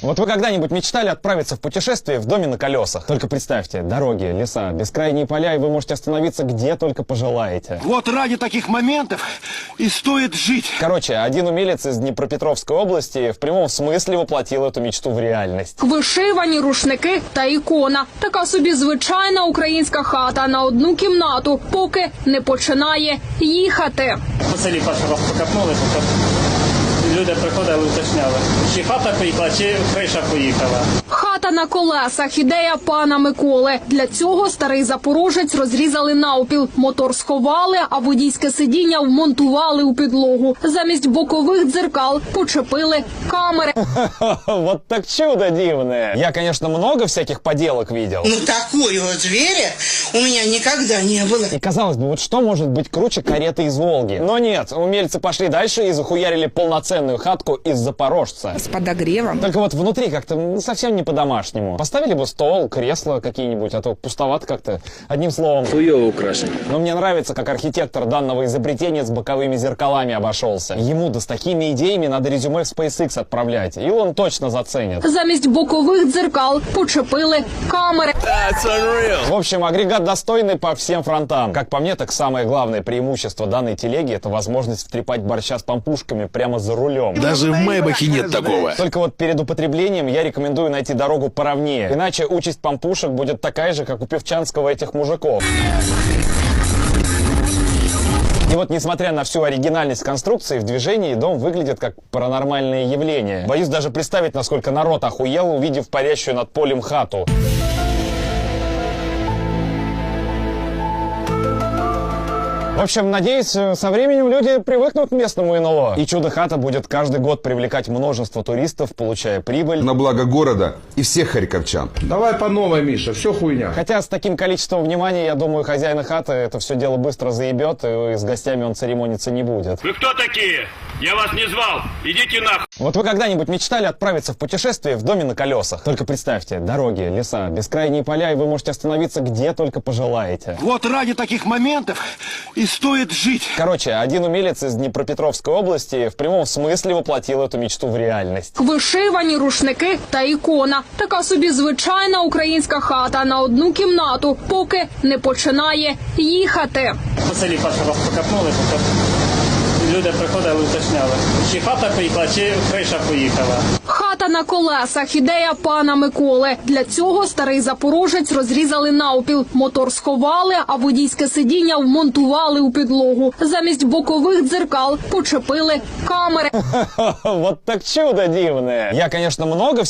Вот вы когда-нибудь мечтали отправиться в путешествие в доме на колесах? Только представьте, дороги, леса, бескрайние поля, и вы можете остановиться где только пожелаете. Вот ради таких моментов и стоит жить. Короче, один умелец из Днепропетровской области в прямом смысле воплотил эту мечту в реальность. Вишивані рушники та ікона. Така собі звичайна українська хата на одну кімнату, поки не починає їхати. По селі перший раз покапнули, поки люди приходили, уточняли, чи хата поїхала, чи криша поїхала. Хата на колесах. Ідея пана Миколи. Для цього старий запорожець розрізали навпіл. Мотор сховали, а водійське сидіння вмонтували у підлогу. Замість бокових дзеркал почепили камери. Вот так чудо дивное. Я, конечно, много всяких поделок видел. Ну, такого зверя у меня никогда не было. И казалось бы, вот что может быть круче кареты из Волги? Но нет, умельцы пошли дальше и захуярили полноценную хатку из Запорожца. с подогревом. Только вот внутри как-то ну, совсем не По-домашнему. Поставили бы стол, кресло какие-нибудь, а то пустовато как-то. Одним словом. Хуёво украшен. Но мне нравится, как архитектор данного изобретения с боковыми зеркалами обошелся. Ему да с такими идеями надо резюме в SpaceX отправлять. И он точно заценит. Замість бокових дзеркал почепили камери. В общем, агрегат достойный по всем фронтам. Как по мне, так самое главное преимущество данной телеги это возможность втрепать борща с пампушками прямо за рулем. Даже в Мэйбахе нет такого. Только вот перед употреблением я рекомендую найти дорогу поровнее. Иначе участь пампушек будет такая же, как у певчанского этих мужиков. И вот, несмотря на всю оригинальность конструкции, в движении дом выглядит как паранормальное явление. Боюсь даже представить, насколько народ охуел, увидев парящую над полем хату. В общем, надеюсь, э, со временем люди привыкнут к местному НЛО. И чудо-хата будет каждый год привлекать множество туристов, получая прибыль. на благо города и всех харьковчан. Давай по новой, Миша, все хуйня. Хотя с таким количеством внимания, я думаю, хозяина хаты это все дело быстро заебет, и с гостями он церемониться не будет. Вы кто такие? Я вас не звал. Идите нахуй. Вот вы когда-нибудь мечтали отправиться в путешествие в доме на колесах? Только представьте, дороги, леса, бескрайние поля, и вы можете остановиться где только пожелаете. Вот ради таких моментов и стоит жить. Короче, один умелец из Днепропетровской области в прямом смысле воплотил эту мечту в реальность. Вишивані рушники та ікона. Така собі звичайна українська хата на одну кімнату, поки не починає їхати. По селі перший раз покапнули, люди приходили, уточняли, чи хата поїхала, чи криша поїхала. Хата на колесах. Ідея пана Миколи. Для цього старий запорожець розрізали навпіл. Мотор сховали, а водійське сидіння вмонтували у підлогу. Замість бокових дзеркал почепили камери. Вот так чудо дивне. Я, звісно, много